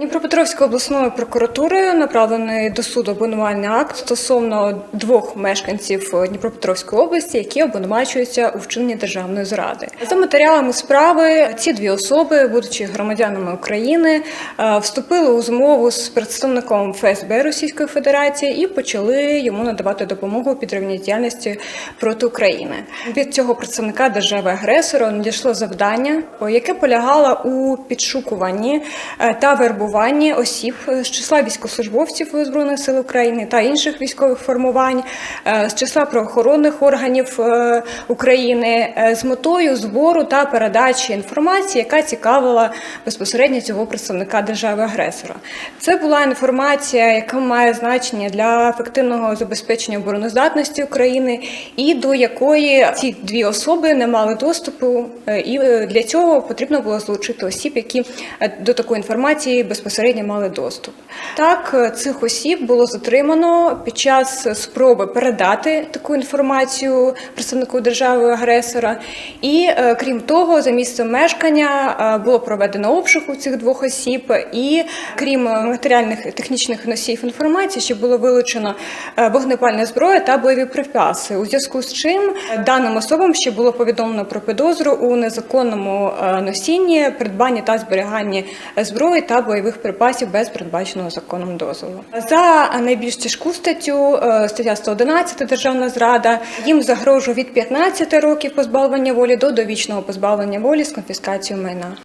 Дніпропетровською обласною прокуратурою направлений до суду обвинувальний акт стосовно двох мешканців Дніпропетровської області, які обвинувачуються у вчиненні державної зради. За матеріалами справи ці дві особи, будучи громадянами України, е, вступили у змову з представником ФСБ Російської Федерації і почали йому надавати допомогу у підривній діяльності проти України. Від цього представника держави-агресора надійшло завдання, яке полягало у підшукуванні е, та вербуванні осіб е, з числа військовослужбовців Збройних сил України та інших військових формувань, е, з числа правоохоронних органів е, України з метою збору та передачі інформації, яка цікавила безпосередньо цього представника держави-агресора. Це була інформація, яка має значення для ефективного забезпечення обороноздатності України, і до якої ці дві особи не мали доступу, і для цього потрібно було залучити осіб, які до такої інформації безпосередньо мали доступ. Так, е, цих осіб було затримано під час спроби передати таку інформацію представнику держави-агресора. І е, крім того, за місцем мешкання е, було проведено обшук у цих двох осіб, і крім матеріальних технічних носіїв інформації, ще було вилучено е, вогнепальна зброя та бойові припаси. У зв'язку з чим даним особам ще було повідомлено про підозру у незаконному носінні, придбанні та зберіганні зброї та бойових припасів без передбаченого законом дозволу. За найбільш тяжку статтю, е, стаття 111 державна зрада, їм загрожує від 15 років позбавлення волі до довічного позбавлення волі з конфіскацією майна.